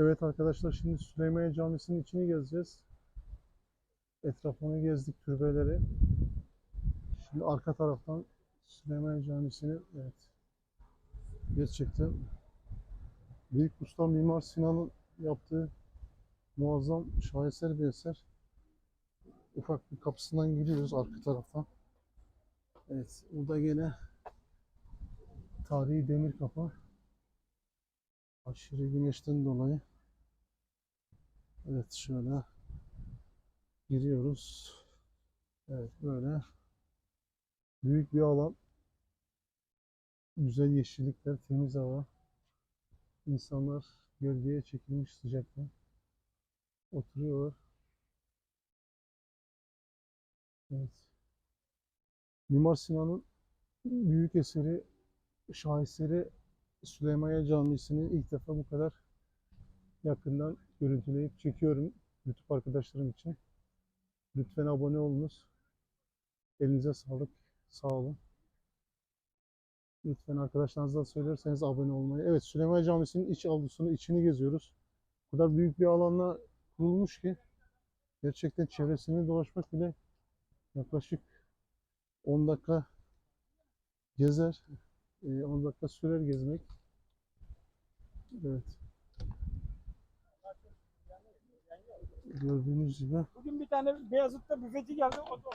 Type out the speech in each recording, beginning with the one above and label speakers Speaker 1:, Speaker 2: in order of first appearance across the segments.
Speaker 1: Evet arkadaşlar şimdi Süleymaniye Camisi'nin içini gezeceğiz. Etrafını gezdik türbeleri. Şimdi arka taraftan Süleymaniye Camisi'ni evet gerçekten Büyük Usta Mimar Sinan'ın yaptığı muazzam şaheser bir eser. Ufak bir kapısından giriyoruz arka taraftan. Evet burada gene tarihi demir kapı. Aşırı güneşten dolayı. Evet şöyle giriyoruz. Evet böyle büyük bir alan. Güzel yeşillikler, temiz hava. İnsanlar gölgeye çekilmiş sıcakta. Oturuyorlar. Evet. Mimar Sinan'ın büyük eseri, şaheseri Süleymaniye Camisi'ni ilk defa bu kadar yakından görüntüleyip çekiyorum YouTube arkadaşlarım için. Lütfen abone olunuz. Elinize sağlık. Sağ olun. Lütfen arkadaşlarınıza söylerseniz abone olmayı. Evet Süleymaniye Camisi'nin iç avlusunu, içini geziyoruz. O kadar büyük bir alanla kurulmuş ki gerçekten çevresini dolaşmak bile yaklaşık 10 dakika gezer. Ee, 10 dakika sürer gezmek. Evet. Gördüğünüz gibi
Speaker 2: Bugün bir tane Beyazıt'ta büfeci geldi. O da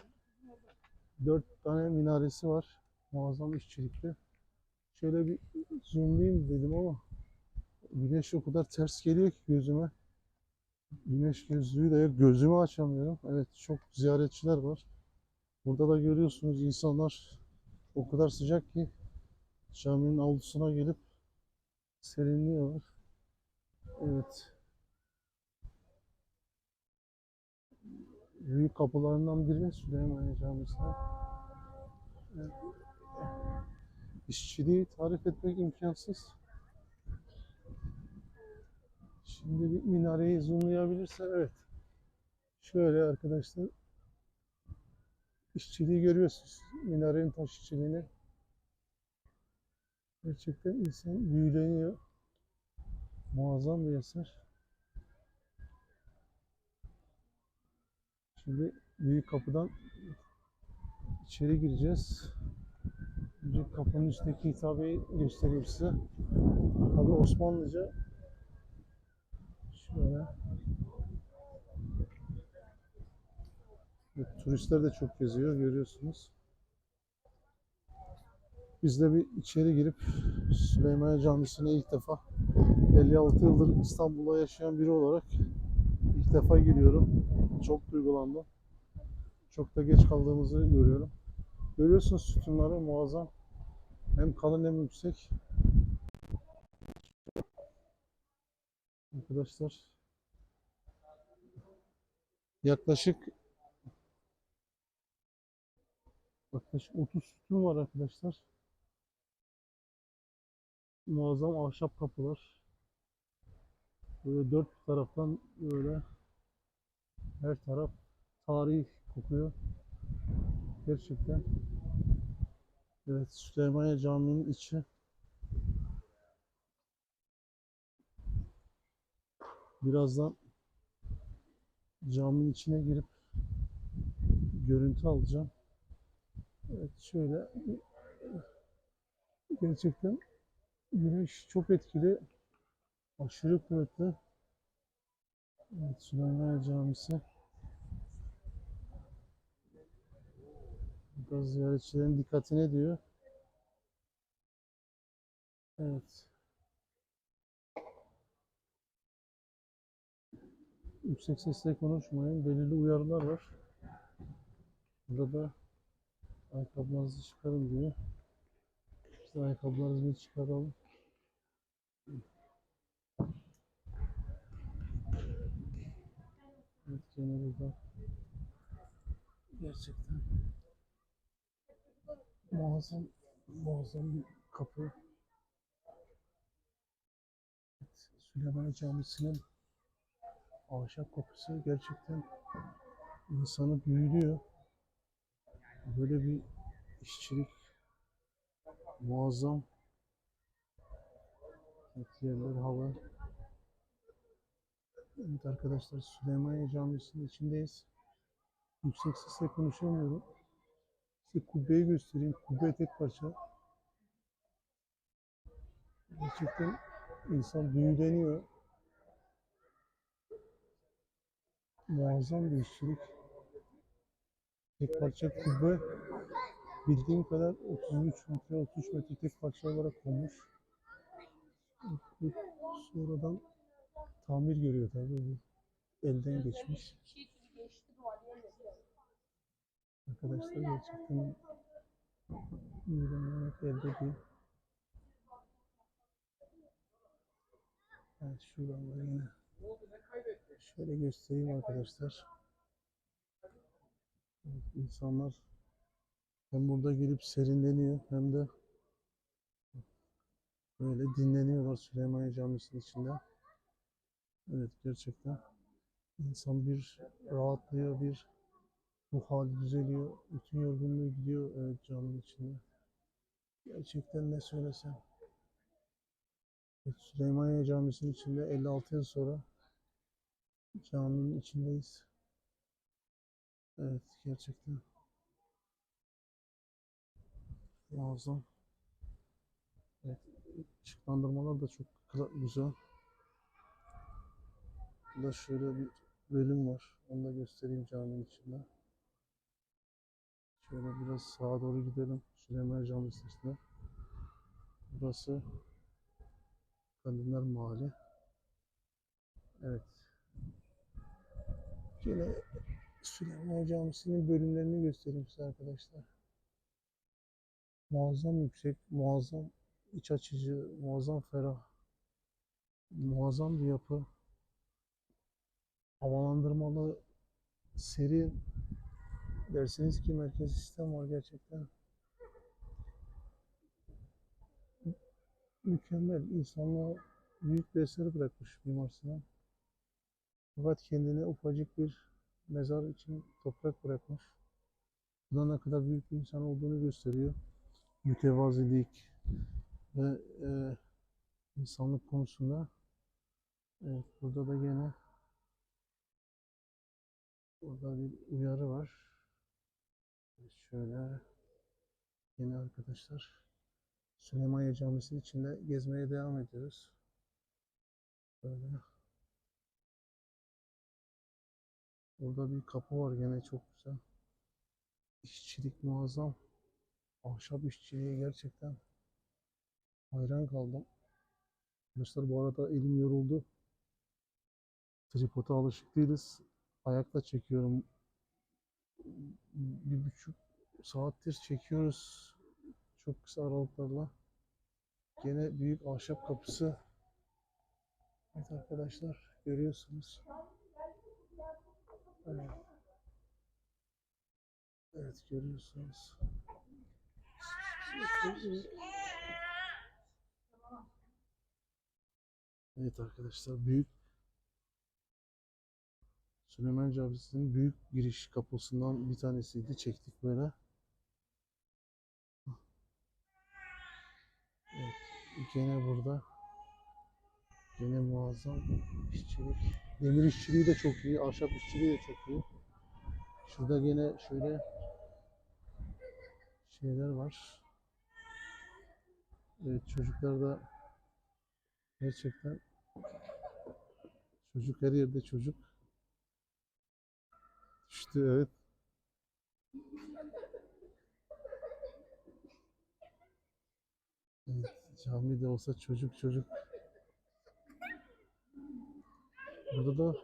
Speaker 1: dört tane minaresi var. Muazzam işçilikli. Şöyle bir zoomlayayım dedim ama güneş o kadar ters geliyor ki gözüme. Güneş gözlüğü de gözümü açamıyorum. Evet çok ziyaretçiler var. Burada da görüyorsunuz insanlar o kadar sıcak ki caminin avlusuna gelip serinliyorlar. Evet. Büyük kapılarından biri Süleymaniye Camisi'ne. Evet. İşçiliği tarif etmek imkansız. Şimdi bir minareyi zoomlayabilirsen evet. Şöyle arkadaşlar işçiliği görüyorsunuz. Minarenin taş işçiliğini. Gerçekten insan büyüleniyor. Muazzam bir eser. Şimdi büyük kapıdan içeri gireceğiz. Önce kapının üstteki hitabeyi göstereyim size. Tabi Osmanlıca şöyle turistler de çok geziyor görüyorsunuz. Biz de bir içeri girip Süleymaniye Camisi'ne ilk defa 56 yıldır İstanbul'da yaşayan biri olarak ilk defa giriyorum. Çok duygulandım. Çok da geç kaldığımızı görüyorum. Görüyorsunuz sütunları muazzam. Hem kalın hem yüksek. Arkadaşlar yaklaşık yaklaşık 30 sütun var arkadaşlar. Muazzam ahşap kapılar. Böyle dört taraftan böyle her taraf tarih kokuyor. Gerçekten. Evet Süleymaniye Camii'nin içi. Birazdan caminin içine girip görüntü alacağım. Evet şöyle gerçekten güneş çok etkili. Aşırı kuvvetli. Evet Süleymaniye Camisi. Burada ziyaretçilerin dikkatine diyor. Evet. Yüksek sesle konuşmayın. Belirli uyarılar var. Burada da ayakkabılarınızı çıkarın diyor. Biz ayakkabılarımızı çıkaralım. Evet burada gerçekten muazzam muazzam bir kapı. Evet, Süleymaniye Camisi'nin ahşap kapısı gerçekten insanı büyülüyor. Böyle bir işçilik muazzam. Evet, yerler hava. Evet arkadaşlar Süleymaniye Camisi'nin içindeyiz. Yüksek sesle konuşamıyorum. Size kubbeyi göstereyim. Kubbe tek parça. Gerçekten insan büyüleniyor. Muazzam bir işçilik. Tek parça kubbe bildiğim kadar 33 metre 33 metre tek parça olarak konmuş. Sonradan tamir görüyor tabii elden geçmiş. Arkadaşlar gerçekten öğrenmek elde değil. Evet şuradan da yine şöyle göstereyim arkadaşlar. Evet, insanlar hem burada gelip serinleniyor hem de böyle dinleniyorlar Süleymaniye Camisi'nin içinde. Evet gerçekten insan bir rahatlıyor, bir ruh hali düzeliyor. Bütün yorgunluğu gidiyor evet, caminin içinde. Gerçekten ne söylesem. Evet, Süleymaniye Camisi'nin içinde 56 yıl sonra caminin içindeyiz. Evet gerçekten muazzam. Evet, ışıklandırmalar da çok güzel. Burada şöyle bir bölüm var. Onu da göstereyim caminin içinde. Şöyle biraz sağa doğru gidelim. Süleyman Camisi'nin içinde. Burası Kadınlar Mahalle. Evet. Yine Süleyman Camisi'nin bölümlerini göstereyim size arkadaşlar. Muazzam yüksek, muazzam iç açıcı, muazzam ferah, muazzam bir yapı. Havalandırmalı, serin. Derseniz ki merkez sistem var gerçekten. Mü- Mükemmel. İnsanlığa büyük bir eser bırakmış Mimar Sinan. Fakat kendine ufacık bir mezar için toprak bırakmış. Bu ne kadar büyük bir insan olduğunu gösteriyor. Mütevazilik ve e, insanlık konusunda. Evet, burada da gene burada bir uyarı var. Şöyle yine arkadaşlar Süleymaniye Camisi'nin içinde gezmeye devam ediyoruz. Böyle. Burada bir kapı var gene çok güzel. İşçilik muazzam. Ahşap işçiliğe gerçekten hayran kaldım. Arkadaşlar bu arada elim yoruldu. Tripoda alışık değiliz. Ayakta çekiyorum. Bir buçuk saattir çekiyoruz. Çok kısa aralıklarla. Gene büyük ahşap kapısı. Evet arkadaşlar görüyorsunuz. Evet. Evet görüyorsunuz. Evet arkadaşlar büyük Süleyman Camisi'nin büyük giriş kapısından bir tanesiydi. Çektik böyle. Evet, gene burada. Gene muazzam işçilik. Demir işçiliği de çok iyi. Ahşap işçiliği de çok iyi. Şurada gene şöyle şeyler var. Evet çocuklar da gerçekten çocuk her yerde çocuk. İşte evet. Evet, camide olsa çocuk çocuk. Burada da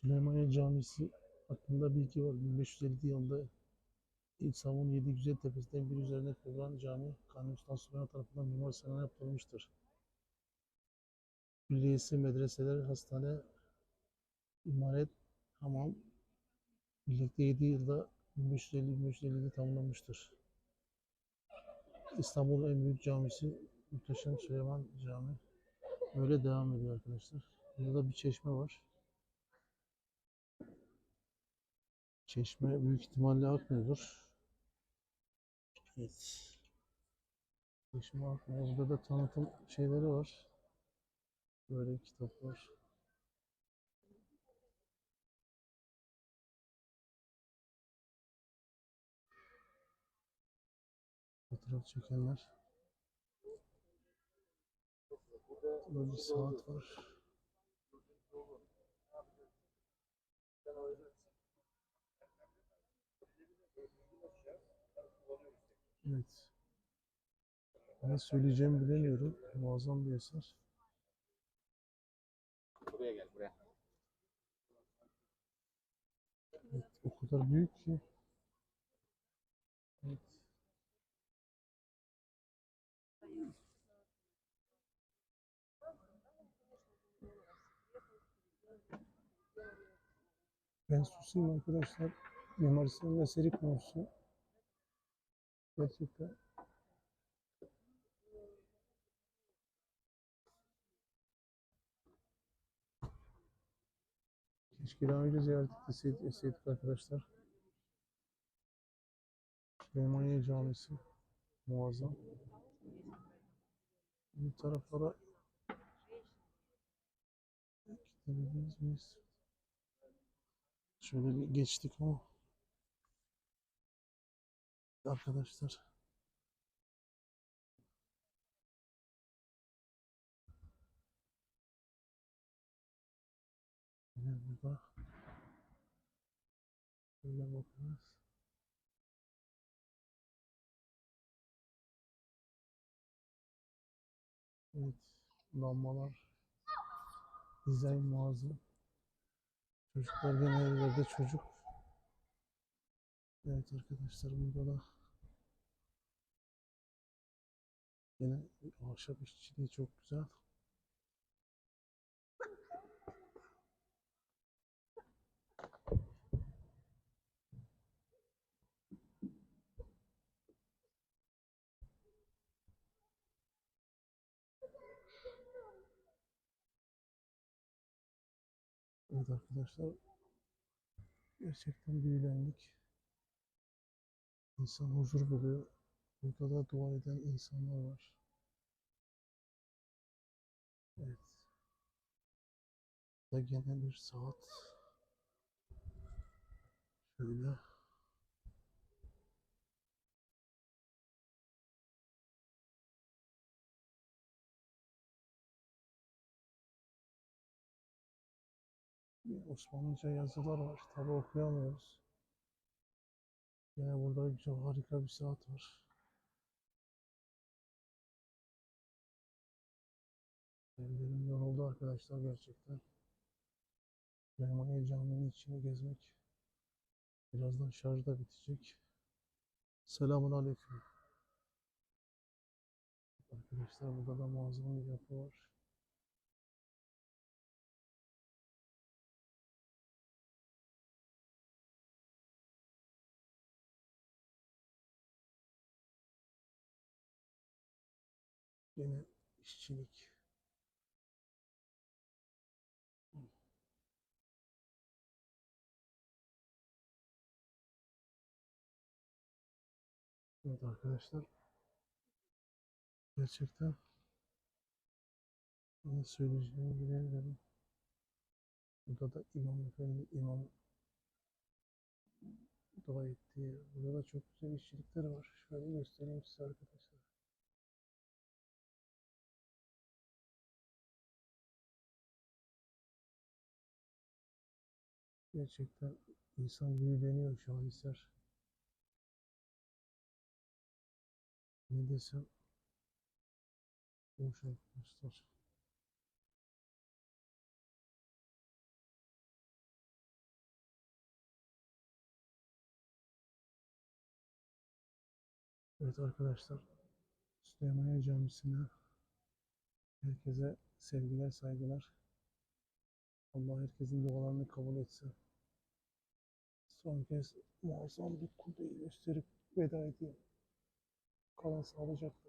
Speaker 1: Süleymaniye Camisi hakkında bilgi var. 1550 yılında İstanbul'un yedi güzel tepesinden bir üzerine kurulan cami Kanuni Sultan Süleyman tarafından Mimar Sinan yaptırılmıştır. Külliyesi, medreseler, hastane, imaret, hamam birlikte 7 yılda 1550-1550'de tamamlanmıştır. İstanbul'un en büyük camisi Muhteşem Süleyman Camii. Böyle devam ediyor arkadaşlar. Burada da bir çeşme var. Çeşme büyük ihtimalle akmıyordur. Evet. Çeşme akmıyor. Burada da tanıtım şeyleri var. Böyle kitaplar. Fotoğraf çekenler. Böyle bir saat var. Evet. Ne söyleyeceğimi bilemiyorum. Muazzam bir eser.
Speaker 3: Buraya gel buraya.
Speaker 1: Evet, o kadar büyük ki. Evet. Ben susayım arkadaşlar. Mimar Sinan'ın eseri konusu. Gerçekten Keşke daha önce ziyaret etseydik, etseydik arkadaşlar. Süleymaniye Camisi muazzam. Bu taraflara gidebiliriz miyiz? Şöyle bir geçtik ama arkadaşlar yine burada Şöyle bakıyoruz. Evet, lambalar, dizayn muazzam. Çocuklar gene her yerde çocuk. Evet arkadaşlar burada da yine ahşap işçiliği çok güzel. Evet arkadaşlar gerçekten büyülendik. İnsan huzur buluyor. Burada da dua eden insanlar var. Evet. Da gene bir saat. Şöyle. Osmanlıca yazılar var. Tabi okuyamıyoruz. Yine burada güzel harika bir saat var. Ellerim yoruldu arkadaşlar gerçekten. Süleymaniye Camii'nin içini gezmek. Birazdan şarj da bitecek. Selamun Aleyküm. Arkadaşlar burada da muazzam bir yapı var. Yine işçilik. Evet arkadaşlar. Gerçekten ne söyleyeceğimi bilemiyorum. Burada da İmam Efendi, İmam dua ettiği. Burada da çok güzel işçilikler var. Şöyle göstereyim size arkadaşlar. Gerçekten insan büyüleniyor şaheser. Ne desem boş arkadaşlar. Evet arkadaşlar Süleymaniye Camisi'ne herkese sevgiler saygılar. Allah herkesin dualarını kabul etsin. Son kez muazzam bir kuleyi gösterip veda edeyim. Kalan sağlıcakla.